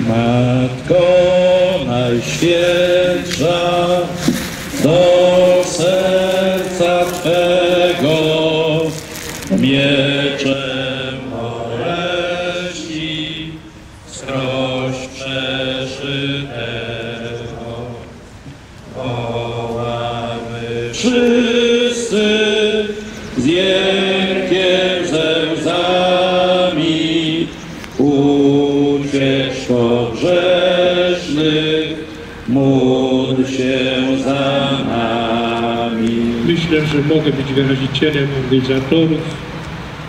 Matko Najświętsza, do grzesznych, módl się za nami. Myślę, że mogę być wyrazicielem organizatorów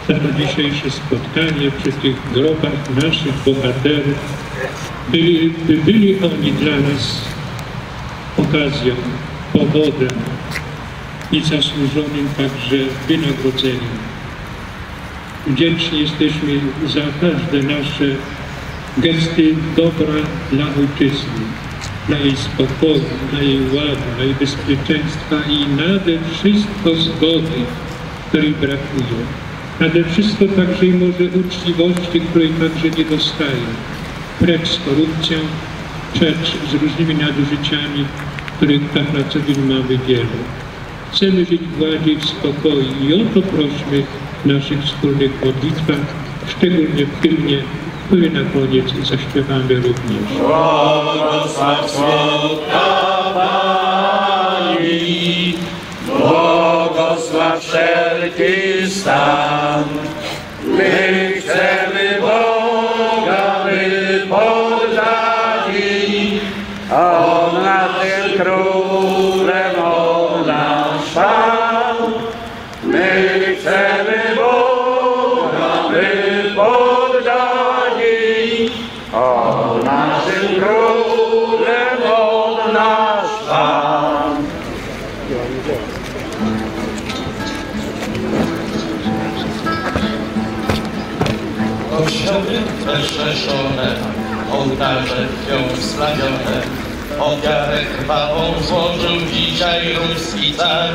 za to dzisiejsze spotkanie przy tych grobach naszych bohaterów, by, by byli oni dla nas okazją, powodem i zasłużonym także wynagrodzeniem. Wdzięczni jesteśmy za każde nasze gesty dobra dla ojczyzny, dla jej spokoju, dla jej ładu, dla jej bezpieczeństwa i nade wszystko zgody, której brakuje. Nade wszystko także i może uczciwości, której także nie dostaje. Precz z korupcją, precz z różnymi nadużyciami, których tak na co dzień mamy wiele. Chcemy żyć i w spokoju i o to prośmy w naszych wspólnych modlitwach, szczególnie w hymnie, który na koniec zaśpiewamy również. Błogosław słodka Pani, błogosław wszelki stan. My chcemy Boga, my poddani, On naszym królem, królem, On nasz Pan. Kościoły przeszeszone, ołtarze wciąż splawione, ofiarę krwawą złożył dzisiaj ruski car.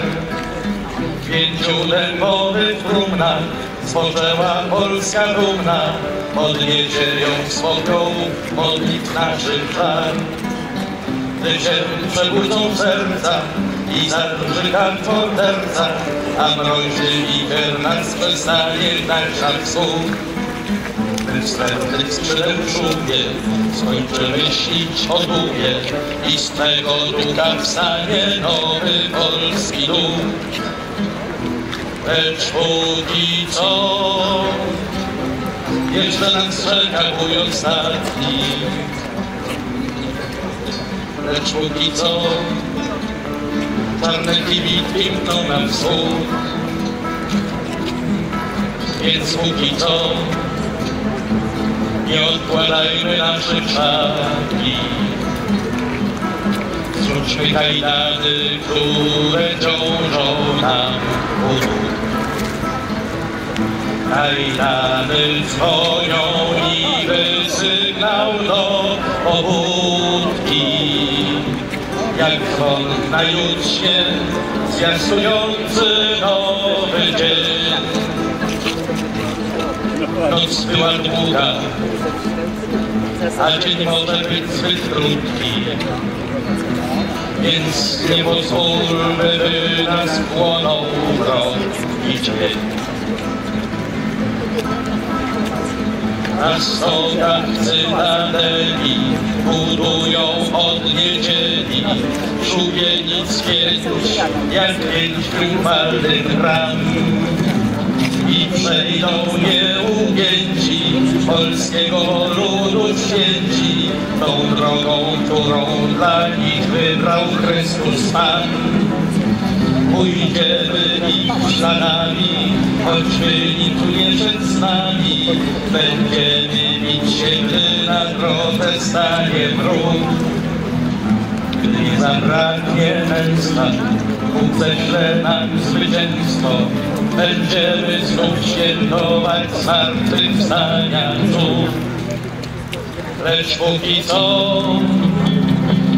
Pięciu dębowych trumnach spoczęła Polska dumna, podniesie ją swoją modlitw naszych żar. Gdy się przebudzą serca i zadrży kartą terca, a mroźny wicher nas przestanie dać wschód. My wstępnych skrzydeł szumie, skończymy śnić o dubie i z tego ducha wstanie nowy polski duch. Lecz póki co, jeszcze nas czeka bój ostatni. Lecz póki co, czarne kibitki mkną nam wschód. Więc póki co, nie odkładajmy naszych szatni. Zrzućmy kajdany, które ciążą Kajdany dzwonią niby sygnał do pobudki. Jak dzwon na jutrze, zwiastujący nowy dzień. Noc była długa, a dzień może być zbyt krótki. Więc nie pozwólmy, by nas płonął mrok i dzień. Na stogach cytadeli budują od niedzieli szubienic pięć, jak pięć triumfalnych bram i przejdą nieugięci polskiego ludu święci tą drogą, którą dla nich wybrał Chrystus Pan. Pójdziemy ich śladami, nikt nie szedł z nami, będziemy bić się, gdy na drodze stanie wróg. Gdy zabraknie męstwa, Bóg ześle nam zwycięstwo, będziemy znów świętować zmartwychwstania cud. Lecz póki co,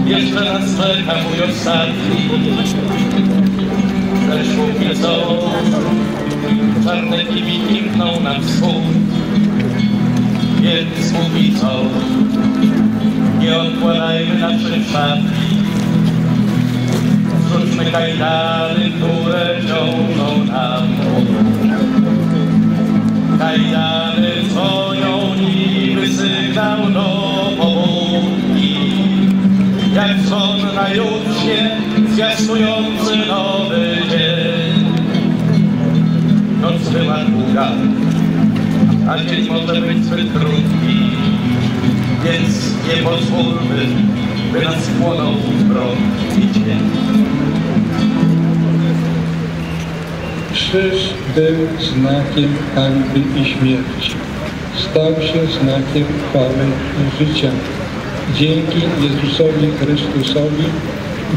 jeszcze nas czeka mój ostatni. Lecz póki co, czarne kibiki mkną na wschód. Ojciec mówi co? Nie odkładajmy naszych szatni. Zrzućmy kajdany, była długa, a dzień może być zbyt krótki, więc nie pozwólmy, by nas płonął mrok i cień. Krzyż był znakiem hańby i śmierci. Stał się znakiem chwały i życia. Dzięki Jezusowi Chrystusowi,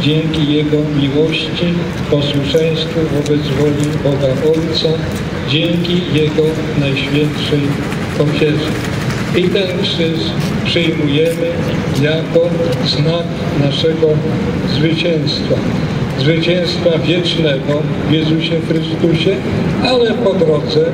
dzięki Jego miłości, posłuszeństwu wobec woli Boga Ojca, dzięki Jego najświętszej ofierze. I ten krzyż przyjmujemy jako znak naszego zwycięstwa zwycięstwa wiecznego w Jezusie Chrystusie, ale po drodze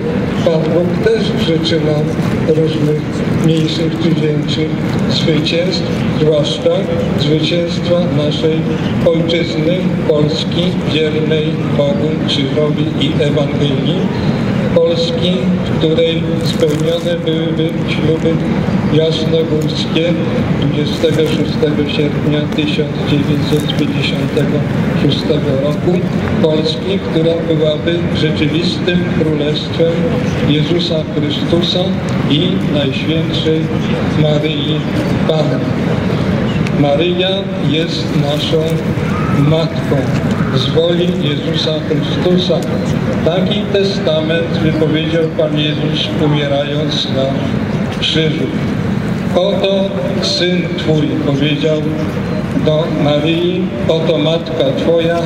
Pan Bóg też życzy nam różnych mniejszych czy większych zwycięstw, zwłaszcza zwycięstwa naszej ojczyzny, Polski, wiernej Bogu, krzyżowi i Ewangelii. Polski, w której spełnione byłyby śluby jasnogórskie 26 sierpnia 1956 roku. Polski, która byłaby rzeczywistym królestwem Jezusa Chrystusa i Najświętszej Maryi Panny. Maryja jest naszą Matką z woli Jezusa Chrystusa. Taki testament wypowiedział Pan Jezus umierając na krzyżu. Oto Syn Twój, powiedział do Maryi, oto Matka Twoja,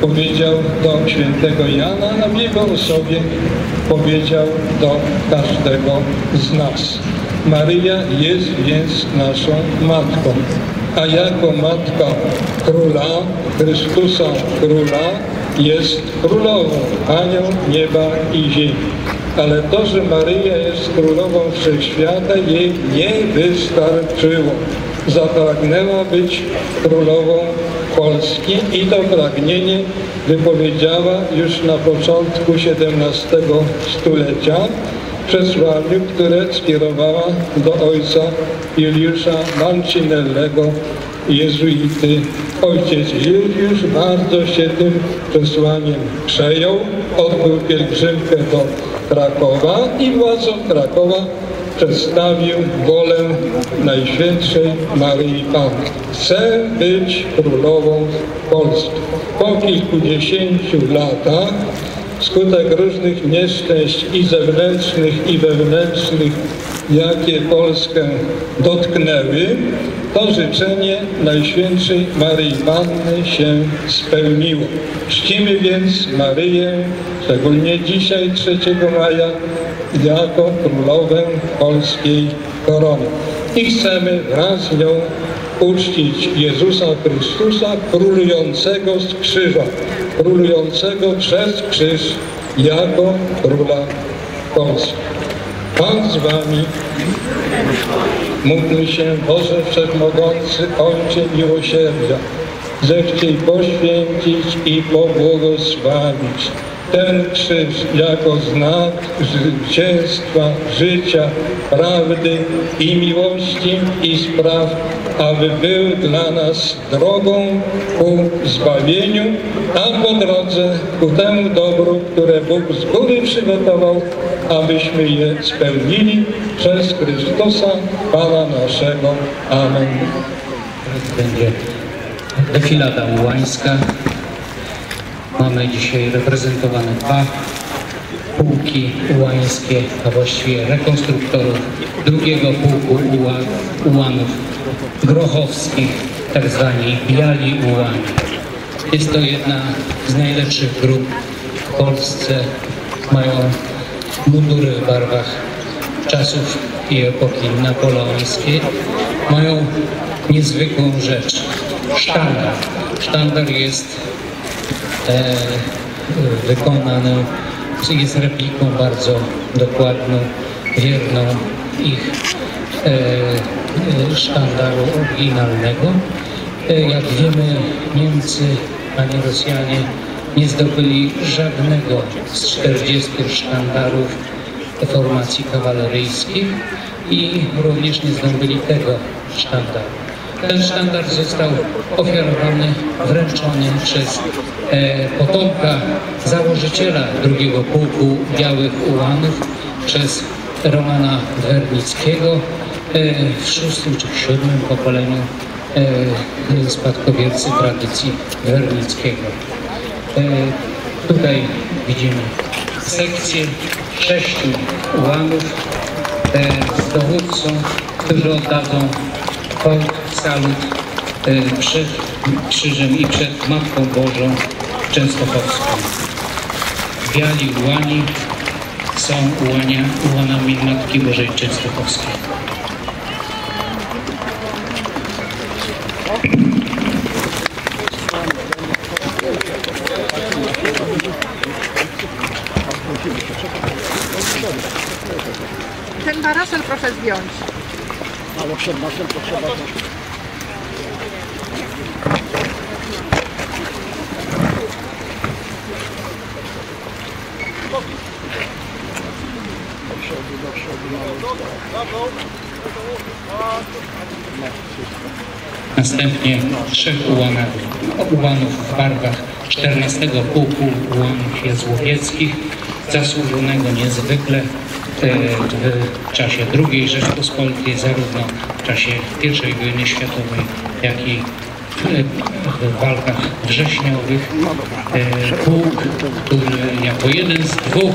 powiedział do świętego Jana, a w jego osobie powiedział do każdego z nas. Maryja jest więc naszą Matką, a jako Matka Króla, Chrystusa Króla, jest Królową, Panią nieba i ziemi. Ale to, że Maryja jest Królową Wszechświata, jej nie wystarczyło. Zapragnęła być Królową Polski i to pragnienie wypowiedziała już na początku XVII stulecia przesłaniu, które skierowała do ojca Juliusza Mancinellego, jezuity. Ojciec Juliusz bardzo się tym przesłaniem przejął, odbył pielgrzymkę do Krakowa i władzom Krakowa przedstawił wolę Najświętszej Maryi Panny. Chcę być królową Polski. Po kilkudziesięciu latach wskutek różnych nieszczęść i zewnętrznych, i wewnętrznych, jakie Polskę dotknęły, to życzenie Najświętszej Maryi Panny się spełniło. Czcimy więc Maryję, szczególnie dzisiaj 3 maja, jako królowę polskiej korony. I chcemy wraz z nią uczcić Jezusa Chrystusa, królującego z krzyża, królującego przez krzyż jako króla Polski. Pan z wami. Módlmy się, Boże Wszechmogący, Ojcze miłosierdzia, zechciej poświęcić i pobłogosławić ten krzyż jako znak zwycięstwa, życia, prawdy i miłości i spraw, aby był dla nas drogą ku zbawieniu, a po drodze ku temu dobru, które Bóg z góry przygotował, abyśmy je spełnili przez Chrystusa, Pana naszego. Amen. będzie defilada ułańska. Mamy dzisiaj reprezentowane dwa pułki ułańskie, a właściwie rekonstruktorów drugiego pułku uła, ułanów grochowskich, tak zwani biali ułani. Jest to jedna z najlepszych grup w Polsce. Mają mundury w barwach czasów i epoki napoleońskiej. Mają niezwykłą rzecz. Sztandar. Sztandar jest e, wykonany, jest repliką bardzo dokładną, wierną ich e, e, sztandaru oryginalnego. E, Jak wiemy, Niemcy ani Rosjanie nie zdobyli żadnego z 40 sztandarów formacji kawaleryjskich i również nie zdobyli tego sztandaru. Ten sztandar został ofiarowany, wręczony przez e, potomka założyciela drugiego pułku Białych Ułanów, przez Romana Wernickiego e, w szóstym czy siódmym pokoleniu e, spadkobiercy tradycji Wernickiego. E, Tutaj widzimy sekcję sześciu ułanów e, z dowódcą, którzy oddadzą hołd, salut e, przed krzyżem i przed Matką Bożą Częstochowską. Biali ułani są ułania, ułanami Matki Bożej Częstochowskiej. Ten parasol proszę zdjąć. Następnie trzech ułanów, ułanów w barwach 14 Pułku Ułanów Jazłowieckich, zasłużonego niezwykle w czasie II Rzeczpospolitej, zarówno w czasie I wojny światowej, jak i w- w walkach wrześniowych. E, Pułk, który jako jeden z dwóch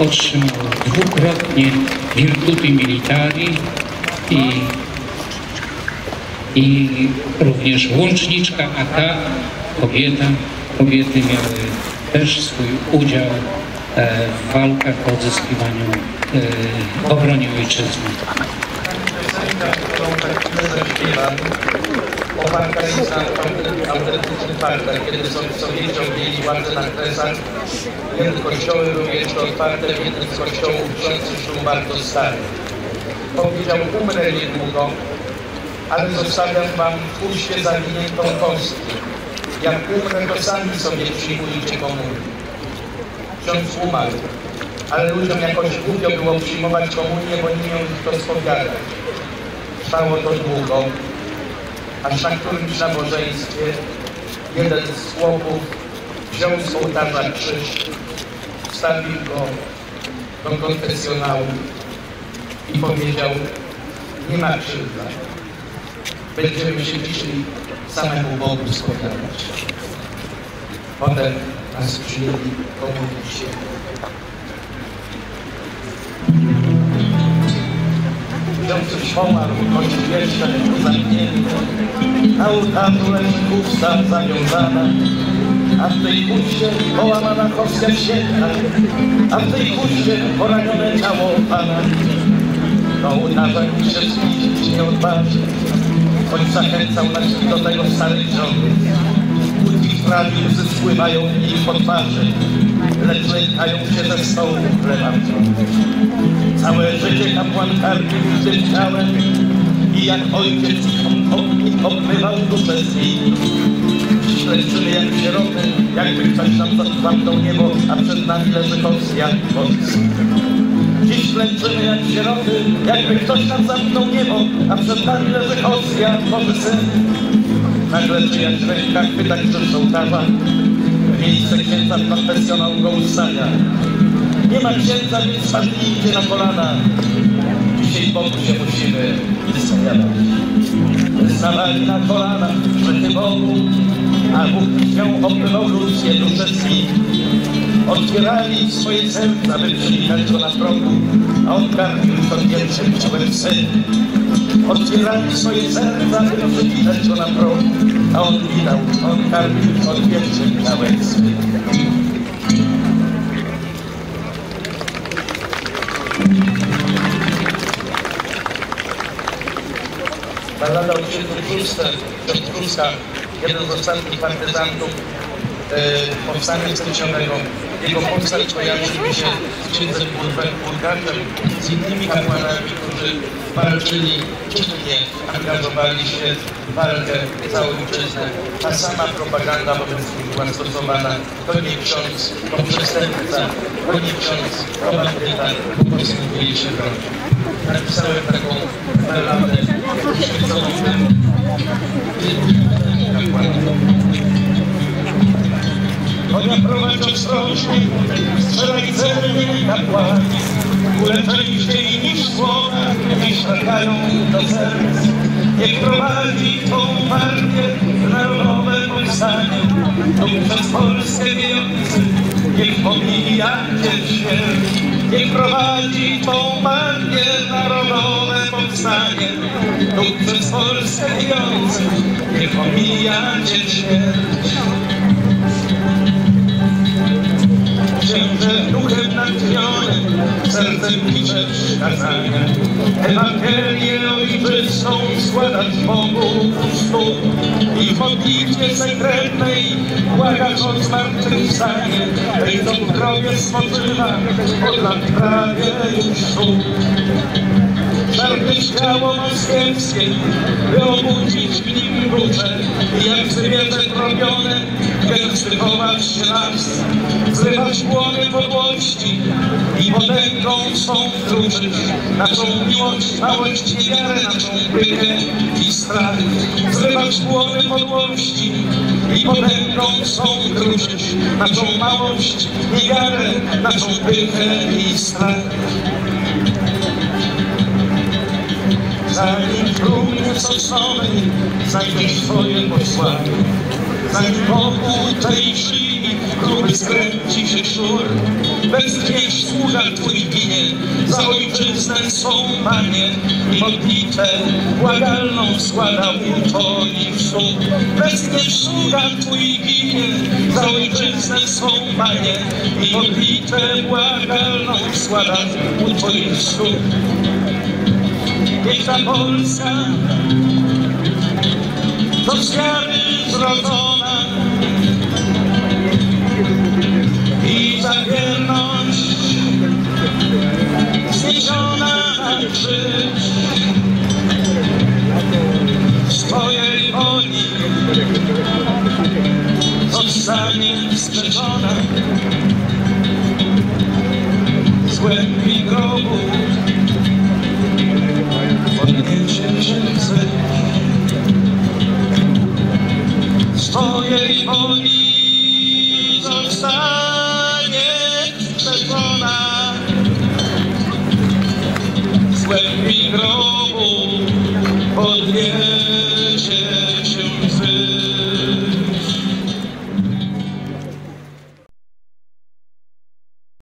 otrzymał dwukrotnie Virtuti Militari i i również łączniczka AK, kobieta. Kobiety miały też swój udział e, w walkach o odzyskiwaniu e, obronie ojczyzny. Oparta jest na autentycznych faktach, kiedy Sowieci objęli władzę na Kresach, kiedy kościoły były jeszcze otwarte w jednym z kościołów ksiądz był bardzo stary. Powiedział, umrę niedługo, ale zostawiam wam w puście zawiniętą kostkę. Jak umrę, to sami sobie przyjmujcie komunię. Ksiądz umarł, ale ludziom jakoś głupio było przyjmować komunię, bo nie miał kto spowiadać. Trwało to długo, aż na którymś nabożeństwie jeden z chłopów wziął z ołtarza krzyż, wstawił go do konfesjonału i powiedział, nie ma krzywda. Będziemy się dzisiaj samemu Bogu spowiadać. Potem nas przyjęli pomówić Ksiądz pomarł, choć jeszcze zamknięty. Na ołtarzu leży pusta zawiązana, a w tej puście połamana kostka wsiedla, a w tej puście poranione ciało Pana. Do ołtarza nikt się zbliżyć nie odważy, choć zachęcał nas do tego starych rządów. Łódki prawi łzy spływają im po twarzy, lecz lękają się ze stołu chlebawców. Całe życie kapłan karmił tym ciałem i jak ojciec ich obmywał duszę z nich. Dziś leczymy jak sieroty, jakby ktoś nam zamknął niebo, a przed nami leży Polska Polska. Dziś leczymy jak sieroty, jakby ktoś nam zamknął niebo, a przed nami leży Polska, Boży Syn. Nagle czyjaś ręka chwyta krzyż ołtarza, miejsce księdza w konfesjonał go ustawia. Nie ma księdza, więc spadnijcie na kolana. Dzisiaj Bogu się musimy wyspowiadać. Stawali na kolana, grzechy Bogu, a Bóg krwią obmywał ludzkie dusze nich. Otwierali swoje serca, by przywitać go na progu, a on karmił to pierwszym ciałem syn. Otwierali swoje serca, by przywitać go na progu, a on witał, on karmił to pierwszym ciałem syn. Ballada o księdzu Królce, ksiądz Królska, jeden z ostatnich partyzantów e, powstania styczniowego. Jego postać kojarzy mi się z księdzem Burgaczem, z innymi kapłanami, którzy walczyli czynnie, angażowali się w walkę za ojczyznę. Ta sama propaganda wobec nich była stosowana. To nie ksiądz, to przestępca, to nie ksiądz, to bandyta, po prostu mieli się bronić. Napisałem taką beladę poświęconą temu Prowadź ostrożnie, strzelaj celnie kapłani, kule częściej niż słowa, niż trafia do serc. Niech prowadzi tą partię narodowe powstanie, lub przez Polskę wiejący, niech pomija się. Niech prowadzi tą partię narodowe powstanie, lub przez Polskę wiejący, niech się. Sercem piszesz kazania. Ewangelię ojczystą składać Bogu u stóp i w modlitwie sekretnej błagać o zmartwychwstanie, tej co w grobie spoczywa od lat prawie już sztuk. Żarty ciało moskiewskie, by obudzić w nim duszę, jak zwierzę robione, gęsty chować się las, zrywać płony podłości i potęgą swą kruszyć, naszą miłość, małość i wiarę, naszą pychę i strach, zrywać płony podłości i potęgą swą kruszyć, naszą małość i wiarę, naszą pychę i strach. zanim trumnie sosnowej znajdziesz swoje posłanie. Zanim wokół tej szyi gruby skręci się szur, westchniesz sługa Twój ginie, za ojczyznę swą Panie i modlitwę błagalną składał u Twoich stóp. Westchniesz sługa Twój ginie, za ojczyznę swą Panie i modlitwę błagalną składał u Twoich stóp. Niech ta Polska z wiary zrodzona i za wierność zniesiona na krzyż swojej woli. Zostanie sprzeczona. Z głębi grobu